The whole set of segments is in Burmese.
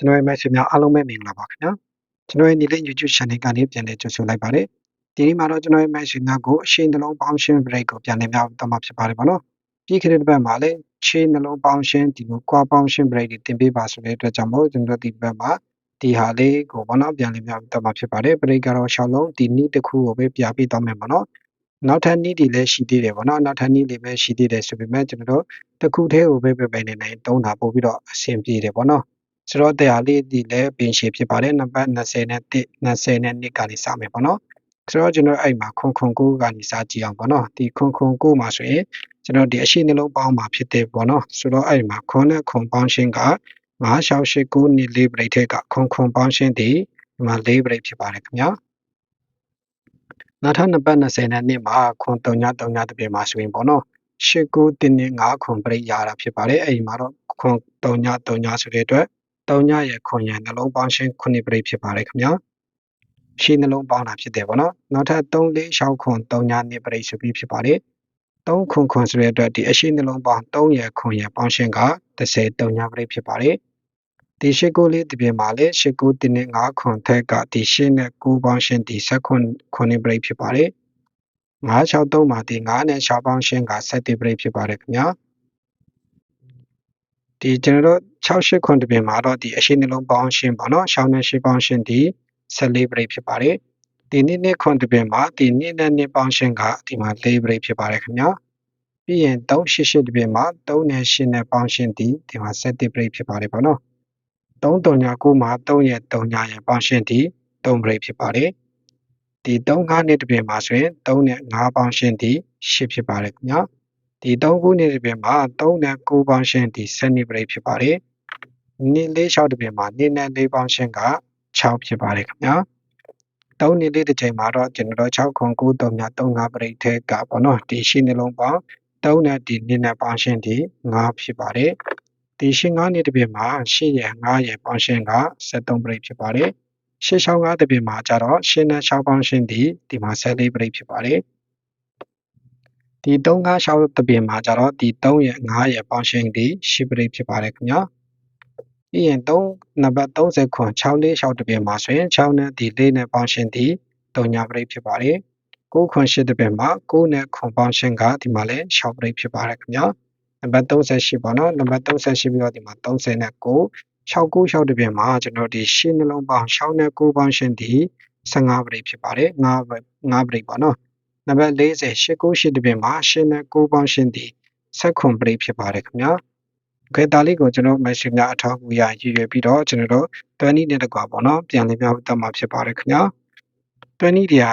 ကျွန်တော်ရဲ့မိတ်ဆွေများအားလုံးပဲမင်္ဂလာပါခင်ဗျာကျွန်တော်ရဲ့ညီလေး YouTube channel ကနေပြန်လည်ကြိုဆိုလိုက်ပါတယ်ဒီနေ့မှာတော့ကျွန်တော်ရဲ့မိတ်ဆွေများကိုအရှိန်နှလုံးပေါင်းရှင်း break ကိုပြန်လည်မြောက်တော့မှာဖြစ်ပါတယ်ဗောနော်ပြီးခဲ့တဲ့ဘက်မှာလည်းခြေနှလုံးပေါင်းရှင်းဒီလိုကွာပေါင်းရှင်း break တွေတင်ပေးပါဆိုတဲ့အတွက်ကြောင့်မို့ကျွန်တော်ဒီဘက်မှာဒီဟာလေးကိုဗောနော်ပြန်လည်မြောက်တော့မှာဖြစ်ပါတယ် break ကတော့6လုံးဒီနေ့တစ်ခုကိုပဲပြပေးတော့မယ်ဗောနော်နောက်ထပ်နည်းတွေလည်းရှိသေးတယ်ဗောနော်နောက်ထပ်နည်းတွေပဲရှိသေးတယ်ဆိုပေမဲ့ကျွန်တော်တို့တစ်ခုတည်းကိုပဲပဲပဲနေနေတုံးတာပို့ပြီးတော့အဆင်ပြေတယ်ဗောနော် ဆိုတော့တရားလေးဒီလည်းပင်ရှည်ဖြစ်ပါတယ်နံပါတ်20နဲ့1 20နဲ့2ကနေစမယ်ပေါ့နော်ဆိုတော့ကျွန်တော်အဲ့မှာခွန်ခွန်9ကနေစကြည့်အောင်ပေါ့နော်ဒီခွန်ခွန်9မှာဆိုရင်ကျွန်တော်ဒီအရှိနှလုံးပေါင်းမှာဖြစ်တယ်ပေါ့နော်ဆိုတော့အဲ့မှာခွန်နဲ့ခွန်ပေါင်းရှင်းက9ရှောက်ရှိ9နှစ်4ပရိတ်ထက်ကခွန်ခွန်ပေါင်းရှင်းဒီဒီမှာ4ပရိတ်ဖြစ်ပါတယ်ခင်ဗျာနောက်ထပ်နံပါတ်20နဲ့2မှာခွန်3ည3ညတပြည့်မှာဆိုရင်ပေါ့နော်ရှစ်9တင်းနဲ့9ခွန်ပရိတ်ရတာဖြစ်ပါတယ်အဲ့ဒီမှာတော့ခွန်3ည3ညဆိုတဲ့အတွက် 3ညရဲ့ခွန်ရနှလုံးပေါင်းရှင်း9ပရိတ်ဖြစ်ပါတယ်ခင်ဗျာရှင်းနှလုံးပေါင်းတာဖြစ်တယ်ပေါ့နော်နောက်ထပ်3 4 6ခွန်3ညနှစ်ပရိတ်ဆိုပြီးဖြစ်ပါတယ်3ခွန်ခွန်ဆိုတဲ့အတွက်ဒီအရှိနှလုံးပေါင်း3ရဲ့ခွန်ရဲ့ပေါင်းရှင်းက30 3ညပရိတ်ဖြစ်ပါတယ်ဒီရှစ်ကိုလေးတပြင်းမှာလေရှစ်ကိုတင်းနဲ့9ခွန်ထက်ကဒီရှင်းနဲ့9ပေါင်းရှင်းဒီဆက်ခွန်ခွန်နေပရိတ်ဖြစ်ပါတယ်963မှာဒီ9နဲ့6ပေါင်းရှင်းက7ပရိတ်ဖြစ်ပါတယ်ခင်ဗျာ ဒီကျွန်တော်တို့68ခွန်တပင်မှာတော့ဒီအရှိနှလုံးပေါင်းရှင်းပေါ့နော်ရှောင်းနဲ့ရှင်းပေါင်းရှင်းဒီ14ပရိတ်ဖြစ်ပါတယ်ဒီနေ့နေ့ခွန်တပင်မှာဒီနေ့နဲ့နေ့ပေါင်းရှင်းကဒီမှာ4ပရိတ်ဖြစ်ပါတယ်ခင်ဗျာပြီးရင်388တပင်မှာ3နဲ့8နဲ့ပေါင်းရှင်းဒီဒီမှာ7ပရိတ်ဖြစ်ပါတယ်ပေါ့နော်339မှာ3ရဲ့3ညရဲ့ပေါင်းရှင်းဒီ3ပရိတ်ဖြစ်ပါတယ်ဒီ35နှစ်တပင်မှာဆိုရင်3နဲ့5ပေါင်းရှင်းဒီ8ဖြစ်ပါတယ်ခင်ဗျာ ဒီ3ခုနှစ်တပြင်မှာ3နဲ့9ပေါင်းရှင်းဒီ7နှစ်ပရိဖြစ်ပါတယ်။နှစ်လေး6တပြင်မှာ2နဲ့4ပေါင်းရှင်းက6ဖြစ်ပါတယ်ခင်ဗျာ။3နှစ်လေးတစ်ချိန်မှာတော့ကျွန်တော်တို့6ခွန်9 3ည35ပရိထက်ကပေါ့နော်ဒီရှင်းနှလုံးပေါင်း3နဲ့ဒီနှစ်နဲ့ပေါင်းရှင်းဒီ9ဖြစ်ပါတယ်။ဒီရှင်း9နှစ်တပြင်မှာ8ရဲ့9ရဲ့ပေါင်းရှင်းက73ပရိဖြစ်ပါတယ်။ရှင်း6 9တပြင်မှာကျတော့ရှင်းနဲ့6ပေါင်းရှင်းဒီဒီမှာ14ပရိဖြစ်ပါတယ်။ ဒီ356တပင်မှာကျတော့ဒီ3ရဲ့5ရဲ့ပေါင်းရှင်းဒီရှိပရိဖြစ်ပါတယ်ခင်ဗျာပြီးရင်3နံပါတ်30ခွန်646တပင်မှာဆိုရင်6နဲ့ဒီ4နဲ့ပေါင်းရှင်းဒီ3ညာပရိဖြစ်ပါတယ်9ခွန်8တပင်မှာ9နဲ့ခွန်ပေါင်းရှင်းကဒီမှာလည်း6ပရိဖြစ်ပါတယ်ခင်ဗျာနံပါတ်38ပေါ့နော်နံပါတ်38ပြီးတော့ဒီမှာ30နဲ့9 696တပင်မှာကျွန်တော်ဒီရှင်းနှလုံးပေါင်း6နဲ့9ပေါင်းရှင်းဒီ15ပရိဖြစ်ပါတယ်9 9ပရိပေါ့နော် နံပါတ်40 898တပင်မှာရှင်းနဲ့6ပေါင်းရှင်းသည်ဆက်ခွန်ပရိဖြစ်ပါတယ်ခင်ဗျာ။ခေတာလေးကိုကျွန်တော်မက်ဆေ့များအထောက်အကူရရည်ရွယ်ပြီးတော့ကျွန်တော်တို့20နဲ့တကွာပေါ့နော်ပြန်လည်ပြောင်းတက်မှာဖြစ်ပါတယ်ခင်ဗျာ။20တွေက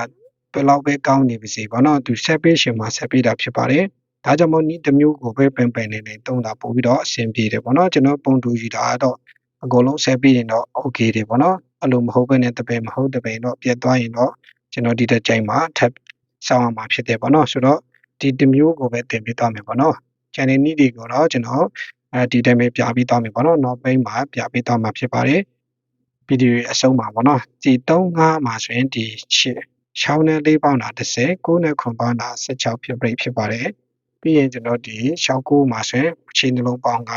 ဘယ်လောက်ပဲကောင်းနေပါစေပေါ့နော်သူဆက်ပေးရှင်မှာဆက်ပေးတာဖြစ်ပါတယ်။ဒါကြောင့်မို့ဤတစ်မျိုးကိုပဲပင်ပင်နေနေတုံးတာပို့ပြီးတော့အဆင်ပြေတယ်ပေါ့နော်ကျွန်တော်ပုံတူယူတာတော့အကုန်လုံးဆက်ပေးရင်တော့ okay တယ်ပေါ့နော်အဲ့လိုမဟုတ်ဘဲနဲ့တပည့်မဟုတ်တပည့်တော့ပြတ်သွားရင်တော့ကျွန်တော်ဒီတစ်ချိန်မှာထပ် စောင့်ရမှာဖြစ်တယ်ပေါ့နော်ဆိုတော့ဒီတစ်မျိုးကိုပဲတင်ပြသွားမယ်ပေါ့နော် channel နည်းတွေကိုတော့ကျွန်တော်အဲဒီတိုင်းပဲပြပြီးသွားမယ်ပေါ့နော်နောက်ပိုင်းမှာပြပြီးသွားမှာဖြစ်ပါတယ်ဗီဒီယိုအဆုံးမှာပေါ့နော်ဒီ35မှာဆိုရင်ဒီ6နဲ့4ပေါင်းတာ30 9နဲ့9ပေါင်းတာ16ဖြစ်ပြဖြစ်ပါတယ်ပြီးရင်ကျွန်တော်ဒီ69မှာဆိုရင်ခြေနှလုံးပေါင်းက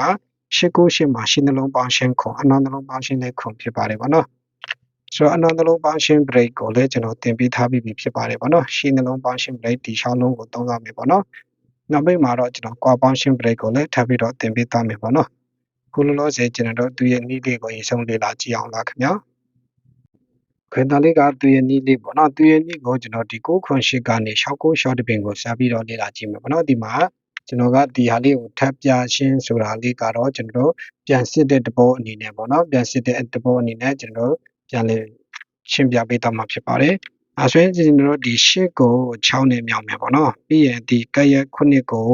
89မှာရှင်းနှလုံးပေါင်းရှင်းခွန်အနောက်နှလုံးပေါင်းရှင်းတဲ့ခွန်ဖြစ်ပါတယ်ပေါ့နော် ဆိုတော့အနောက်နှလုံးပေါင်းရှင်း break ကိုလည်းကျွန်တော်သင်ပေးထားပြီးပြီဖြစ်ပါတယ်ပေါ့နော်ရှင်းနှလုံးပေါင်းရှင်း break ဒီ6လုံးကိုသုံးရမယ်ပေါ့နော်နောက်ပိတ်မှာတော့ကျွန်တော် core ပေါင်းရှင်း break ကိုလည်းထပ်ပြီးတော့သင်ပေးသွားမယ်ပေါ့နော်ခုလောလောဆယ်ကျွန်တော်တို့သူရဲ့နည်းလေးကိုအဆုံးလေ့လာကြည့်အောင်လားခင်ဗျာခွင်သားလေးကသူရဲ့နည်းလေးပေါ့နော်သူရဲ့နည်းကိုကျွန်တော်ဒီ6ခွန်8ကနေ6ကို short တပင်ကိုဆက်ပြီးတော့လေ့လာကြည့်မယ်ပေါ့နော်ဒီမှာကျွန်တော်ကဒီဟာလေးကိုထပ်ပြရှင်းဆိုတာလေးကတော့ကျွန်တော်တို့ပြန်စစ်တဲ့တဘောအနေနဲ့ပေါ့နော်ပြန်စစ်တဲ့တဘောအနေနဲ့ကျွန်တော် ပြန်လည်ရှင်းပြပေးတော့မှာဖြစ်ပါတယ်။အဲဆိုရင်ကျွန်တော်တို့ဒီ8ကို6နဲ့မြောက်မယ်ပေါ့နော်။ပြီးရင်ဒီကရက်9ကို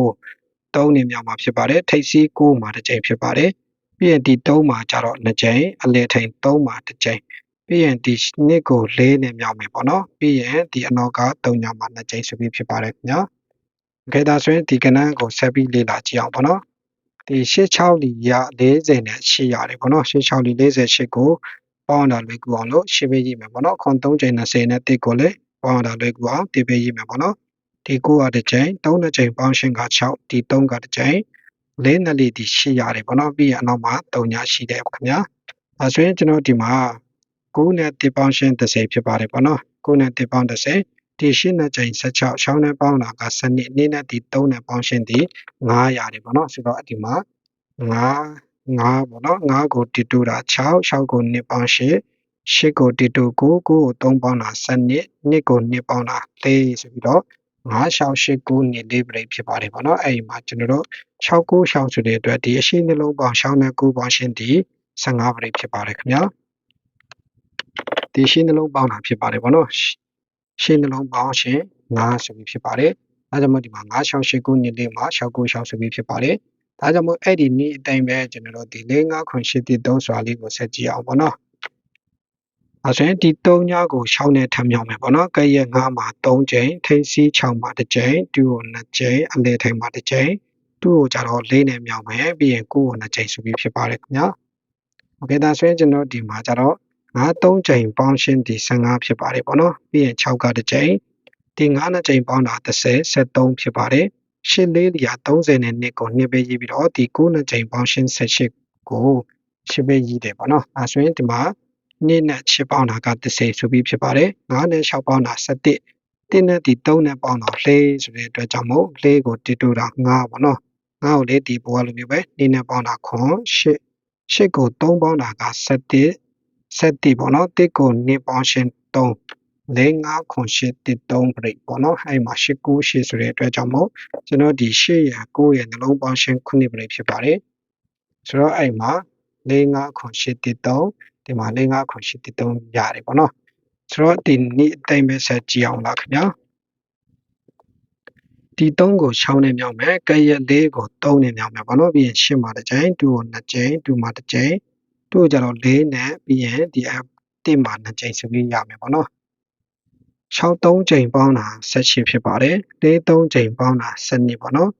3နဲ့မြောက်မှာဖြစ်ပါတယ်။ထိပ်စီး9မှာတစ်ကြိမ်ဖြစ်ပါတယ်။ပြီးရင်ဒီ3မှာကျတော့2ကြိမ်အလယ်ထိန်3မှာတစ်ကြိမ်ပြီးရင်ဒီနှစ်ကို4နဲ့မြောက်မယ်ပေါ့နော်။ပြီးရင်ဒီအနောက်က3ညမှာ2ကြိမ်ဆိုပြီးဖြစ်ပါတယ်ခင်ဗျာ။ခေတာဆိုရင်ဒီကဏ္ဍကိုဆက်ပြီးလေ့လာကြည့်အောင်ပေါ့နော်။ဒီ86လီရ40နဲ့8ရတယ်ပေါ့နော်86လီ48ကို ပေါင်းတာလွယ်ကူအောင်လို့ရှင်းပေးကြည့်မယ်ပေါ့နော်ခွန်3ချိန်20နဲ့1ကိုလည်းပေါင်းတာလွယ်ကူအောင်တည်ပေးကြည့်မယ်ပေါ့နော်ဒီ9ကတစ်ချိန်3နှစ်ချိန်ပေါင်းရှင်းက6ဒီ3ကတစ်ချိန်4နှစ်လေးဒီ8ရတယ်ပေါ့နော်ပြီးရင်အနောက်မှာ3ညရှိတယ်ခင်ဗျာဒါဆိုရင်ကျွန်တော်ဒီမှာ9နဲ့1ပေါင်းရှင်း30ဖြစ်ပါတယ်ပေါ့နော်9နဲ့1ပေါင်း30ဒီရှင်းနဲ့ချိန်16ရှောင်းနဲ့ပေါင်းတာက7နှစ်နေ့နဲ့ဒီ3နဲ့ပေါင်းရှင်းဒီ900ရတယ်ပေါ့နော်ဆိုတော့ဒီမှာ9 9ပေါ့နော်9ကိုတတူတာ6 6ကို2ပေါင်း8 8ကိုတတူ9 9ကို3ပေါင်းတာ7နှစ်2ကို2ပေါင်းတာ4ဆိုပြီးတော့9 6 8 9နှစ်လေးပြိဖြစ်ပါတယ်ပေါ့နော်အဲ့ဒီမှာကျွန်တော်တို့6 9 6ဆိုတဲ့အတွက်ဒီအရှိနှလုံးပေါင်း6နဲ့9ပေါင်းရှင်းဒီ15ပြိဖြစ်ပါတယ်ခင်ဗျာဒီရှင်းနှလုံးပေါင်းတာဖြစ်ပါတယ်ပေါ့နော်ရှင်းနှလုံးပေါင်းရှင်း9ဆိုပြီးဖြစ်ပါတယ်အဲဒါကြောင့်မို့ဒီမှာ9 6 8 9နှစ်လေးမှာ6 9 6ဆိုပြီးဖြစ်ပါတယ် ဒါကြောင့်မို့အဲ့ဒီနေ့အတိုင်းပဲကျွန်တော်တို့ဒီ၄၅ခွန်၈တိ3ဆိုတာလေးကိုဆက်ကြည့်အောင်ပေါ့နော်အဲဆိုရင်ဒီ3ညကို6နဲ့ထပ်မြောက်မယ်ပေါ့နော်ကဲရဲ့9မှာ3ချိန်ထိပ်စီး6မှာတစ်ချိန်2ကို2ချိန်အလဲထိပ်မှာတစ်ချိန်2ကိုကြတော့4နဲ့မြောက်မယ်ပြီးရင်9ကို2ချိန်ဆိုပြီးဖြစ်ပါတယ်ခင်ဗျာโอเคဒါဆိုရင်ကျွန်တော်ဒီမှာကြတော့9 3ချိန်ပေါင်းရှင်းဒီ15ဖြစ်ပါတယ်ပေါ့နော်ပြီးရင်6ကတစ်ချိန်ဒီ9နှစ်ချိန်ပေါင်းတာ30 73ဖြစ်ပါတယ် ရှင်းလေးလျာ30နဲ့နှစ်ကိုနှစ်ပဲရေးပြီးတော့ဒီ9နှစ်ချိန်ပေါင်းရှင်း78ကိုရှင်းပဲရေးတယ်ပေါ့နော်အဲဆိုရင်ဒီမှာနှစ်နဲ့6ပေါင်းတာက30ဆိုပြီးဖြစ်ပါတယ်9နဲ့6ပေါင်းတာ17တင်းနဲ့ဒီ3နဲ့ပေါင်းတော့၄ဆိုတဲ့အတွက်ကြောင့်မို့၄ကိုတတူတာ9ပေါ့နော်9ကိုလေဒီပေါ်လိုမျိုးပဲနေနဲ့ပေါင်းတာခွန်8 8ကို3ပေါင်းတာက17 17ပေါ့နော်1ကို2ပေါင်းရှင်း3 လေးငါးခွန်ရှစ်တစ်သုံး break ပေါ့နော်အဲ့မှာရှစ်ကိုရှစ်ဆိုတဲ့အတွက်ကြောင့်မို့ကျွန်တော်ဒီရှစ်ရကိုရနှလုံးပေါင်းရှင်းခုနှစ် break ဖြစ်ပါတယ်ဆိုတော့အဲ့မှာလေးငါးခွန်ရှစ်တစ်သုံးဒီမှာလေးငါးခွန်ရှစ်တစ်သုံးရတယ်ပေါ့နော်ဆိုတော့ဒီနေ့အတိုင်းပဲဆက်ကြည့်အောင်လားခင်ဗျာဒီ3ကို6နဲ့မြောက်မယ်ကဲရက်4ကို3နဲ့မြောက်မယ်ဘာလို့ပြီးရင်8မှာတစ်ကြိမ်2ကို2ကြိမ်2မှာတစ်ကြိမ်2ကိုကြတော့4နဲ့ပြီးရင်ဒီအ1မှာ2ကြိမ်ဆိုပြီးရမယ်ပေါ့နော် 6 3ချိန်ပေါင်းတာ18ဖြစ်ပါတယ်4 3ချိန်ပေါင်းတာ12ပေါ့နော်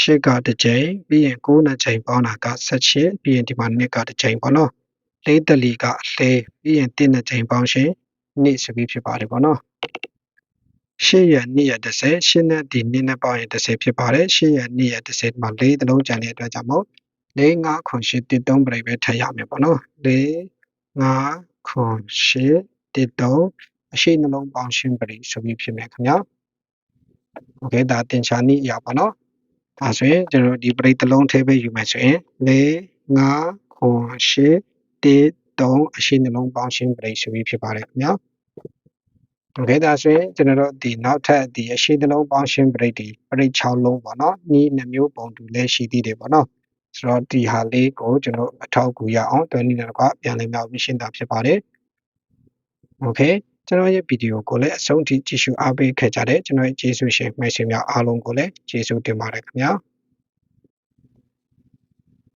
8ကတစ်ချိန်ပြီးရင်9နှစ်ချိန်ပေါင်းတာက18ပြီးရင်ဒီမှာ2ကတစ်ချိန်ပေါ့နော်4တလီက4ပြီးရင်1နှစ်ချိန်ပေါင်းရှင်2ဆိုပြီးဖြစ်ပါတယ်ပေါ့နော်8ရက်2ရက်30 8နဲ့ဒီ2နဲ့ပေါင်းရင်30ဖြစ်ပါတယ်8ရက်2ရက်30ဒီမှာ4တလုံးကျန်တဲ့အတွက်ကြောင့်မို့4 5ခွန်8 1 3ပြိပဲထည့်ရမယ်ပေါ့နော်4 5ခွန်8 1 3 အရှိနှလုံးပေါင်းရှင်းပရိဆိုပြီးဖြစ်မယ်ခင်ဗျာโอเคဒါတင်ချာနည်းအရာပါနော်ဒါဆိုရင်ကျွန်တော်ဒီပရိတစ်လုံးထဲပဲယူမယ်ဆိုရင်၄၅ခွန်၈၁၃အရှိနှလုံးပေါင်းရှင်းပရိဆိုပြီးဖြစ်ပါတယ်ခင်ဗျာโอเคဒါဆိုရင်ကျွန်တော်တို့ဒီနောက်ထပ်ဒီအရှိနှလုံးပေါင်းရှင်းပရိဒီပရိ6လုံးပေါ့နော်ဤနှမျိုးပုံတူလဲရှိသေးတယ်ပေါ့နော်ဆိုတော့ဒီဟာလေးကိုကျွန်တော်အထောက်အကူရအောင်တွဲနည်းနဲ့ကပြန်လည်မြောက်ပြီးရှင်းတာဖြစ်ပါတယ်โอเค ကျွန်တော်ရဲ့ဗီဒီယိုကိုလည်းအဆုံးထိကြည့်ရှုအားပေးခဲ့ကြတဲ့ကျွန်တော်ရဲ့ကျေးဇူးရှင်မိတ်ဆွေများအားလုံးကိုလည်းကျေးဇူးတင်ပါတယ်ခင်ဗျာ။